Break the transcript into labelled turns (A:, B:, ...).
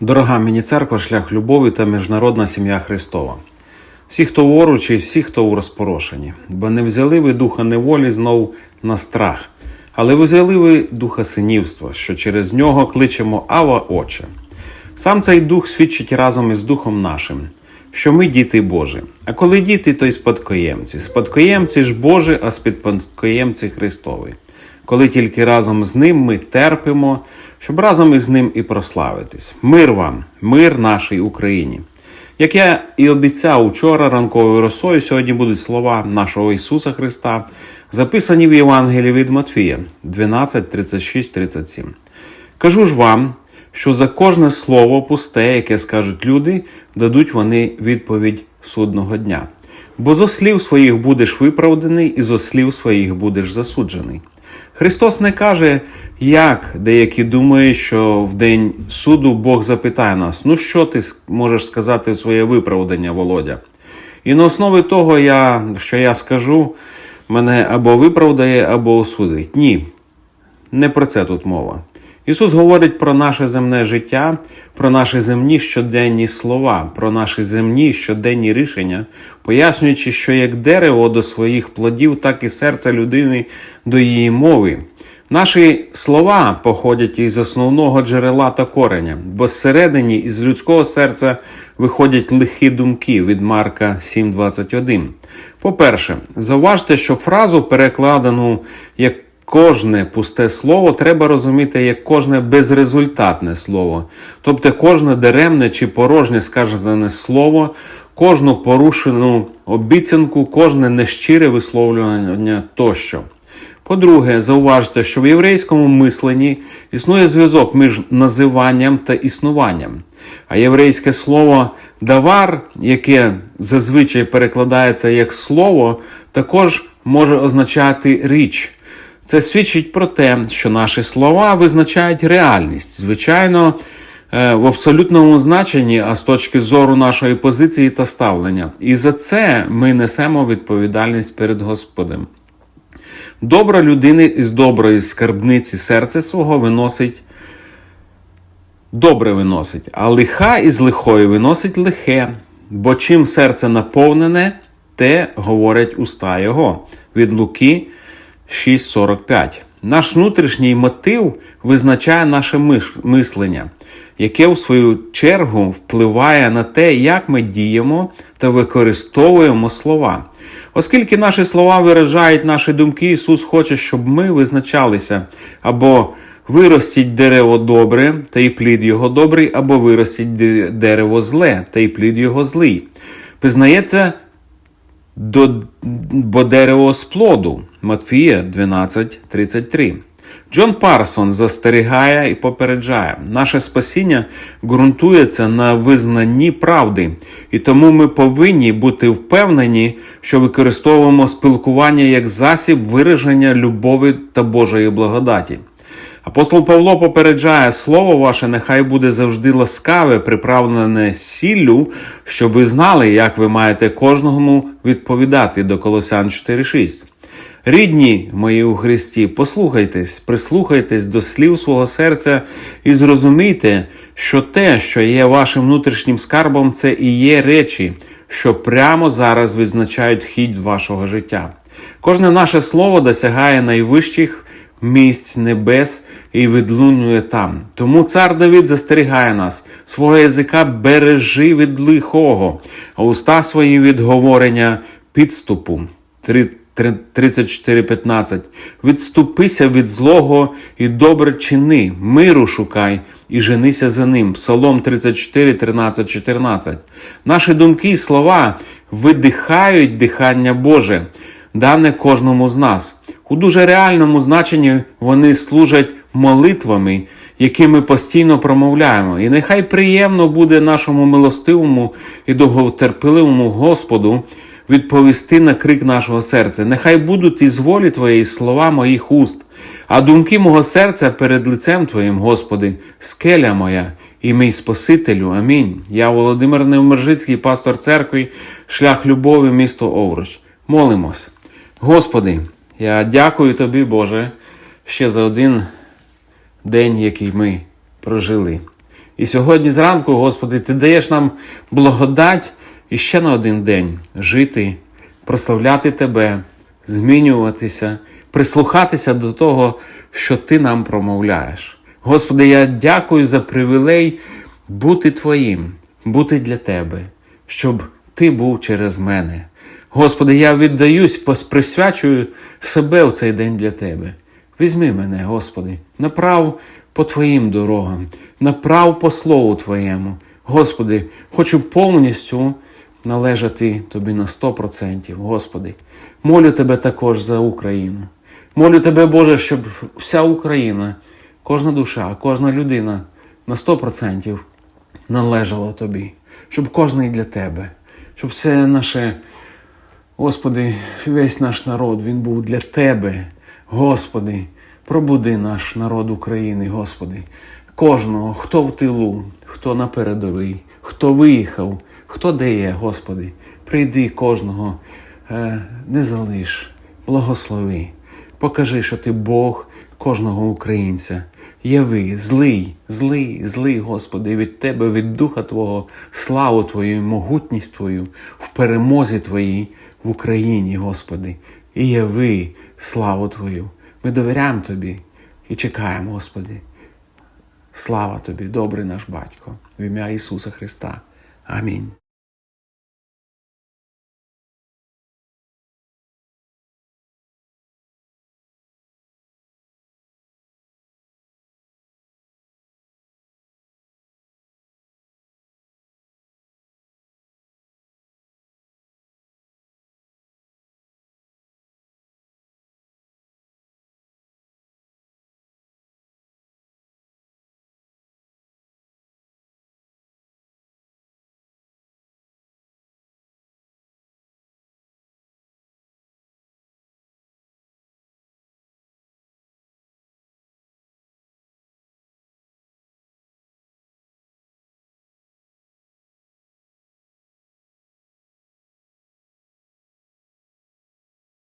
A: Дорога мені церква, шлях любові та міжнародна сім'я Христова. Всі, хто воруч, і всі, хто у розпорошенні, бо не взяли ви духа неволі знов на страх, але ви взяли ви духа синівства, що через нього кличемо Ава Отче. Сам цей дух свідчить разом із духом нашим, що ми діти Божі. А коли діти, то й спадкоємці. Спадкоємці ж Божі, а спадкоємці Христові. Коли тільки разом з ним ми терпимо, щоб разом із ним і прославитись. Мир вам, мир нашій Україні. Як я і обіцяв учора ранковою росою, сьогодні будуть слова нашого Ісуса Христа, записані в Євангелії від Матфія 12, 36, 37. Кажу ж вам, що за кожне слово пусте, яке скажуть люди, дадуть вони відповідь судного дня. Бо зо слів своїх будеш виправданий, і зо слів своїх будеш засуджений. Христос не каже, як деякі думають, що в день суду Бог запитає нас: ну що ти можеш сказати своє виправдання, Володя? І на основі того, я, що я скажу, мене або виправдає, або осудить. Ні, не про це тут мова. Ісус говорить про наше земне життя, про наші земні щоденні слова, про наші земні щоденні рішення, пояснюючи, що як дерево до своїх плодів, так і серце людини до її мови. Наші слова походять із основного джерела та кореня, бо зсередині із людського серця виходять лихі думки від Марка 7.21. По-перше, зауважте, що фразу, перекладену як Кожне пусте слово треба розуміти як кожне безрезультатне слово, тобто кожне даремне чи порожнє сказане слово, кожну порушену обіцянку, кожне нещире висловлювання тощо. По-друге, зауважте, що в єврейському мисленні існує зв'язок між називанням та існуванням. А єврейське слово давар, яке зазвичай перекладається як слово, також може означати річ. Це свідчить про те, що наші слова визначають реальність, звичайно, е, в абсолютному значенні, а з точки зору нашої позиції та ставлення. І за це ми несемо відповідальність перед Господем. Добра людина із доброї скарбниці серця свого виносить. Добре виносить, а лиха із лихої виносить лихе, бо чим серце наповнене, те говорять уста його. Від Луки 6.45. Наш внутрішній мотив визначає наше мислення, яке в свою чергу впливає на те, як ми діємо та використовуємо слова. Оскільки наші слова виражають наші думки, Ісус хоче, щоб ми визначалися або виростіть дерево добре, та й плід його добрий, або виростіть дерево зле, та й плід його злий. Пізнається до, бо дерево з плоду Матфія 12.33. Джон Парсон застерігає і попереджає, наше спасіння ґрунтується на визнанні правди, і тому ми повинні бути впевнені, що використовуємо спілкування як засіб вираження любові та Божої благодаті. Апостол Павло попереджає, слово ваше нехай буде завжди ласкаве, приправлене сіллю, щоб ви знали, як ви маєте кожному відповідати до Колосян 4.6. Рідні мої у Христі, послухайтесь, прислухайтесь до слів свого серця і зрозумійте, що те, що є вашим внутрішнім скарбом, це і є речі, що прямо зараз відзначають хід вашого життя. Кожне наше слово досягає найвищих місць небес і відлунює там. Тому цар Давид застерігає нас, свого язика бережи від лихого, а уста свої від говорення підступу. 34.15. Відступися від злого і добре чини, миру шукай і женися за ним. Псалом 34, 13, 14. Наші думки і слова видихають дихання Боже, дане кожному з нас. У дуже реальному значенні вони служать молитвами, які ми постійно промовляємо. І нехай приємно буде нашому милостивому і довготерпеливому Господу відповісти на крик нашого серця. Нехай будуть із волі Твоєї слова моїх уст, а думки мого серця перед лицем Твоїм, Господи, скеля моя і мій Спасителю. Амінь. Я Володимир Невмержицький, пастор церкви, шлях любові, місто Овруч. Молимось. Господи. Я дякую тобі, Боже, ще за один день, який ми прожили. І сьогодні зранку, Господи, Ти даєш нам благодать і ще на один день жити, прославляти Тебе, змінюватися, прислухатися до того, що Ти нам промовляєш. Господи, я дякую за привілей бути Твоїм, бути для Тебе, щоб Ти був через мене. Господи, я віддаюсь, присвячую себе в цей день для Тебе. Візьми мене, Господи, направ по Твоїм дорогам, направ по Слову Твоєму. Господи, хочу повністю належати Тобі на 100%. Господи, молю Тебе також за Україну. Молю Тебе, Боже, щоб вся Україна, кожна душа, кожна людина на 100% належала Тобі, щоб кожний для Тебе, щоб все наше. Господи, весь наш народ, він був для Тебе. Господи, пробуди наш народ України, Господи, кожного, хто в тилу, хто на передовій, хто виїхав, хто де є, Господи, прийди кожного, е, не залиш, благослови. Покажи, що ти Бог кожного українця. Яви, злий, злий, злий, Господи, від Тебе, від Духа Твого, славу Твою, могутність Твою, в перемозі Твоїй в Україні, Господи, і яви славу Твою. Ми довіряємо Тобі і чекаємо, Господи. Слава Тобі, добрий наш Батько, в ім'я Ісуса Христа. Амінь.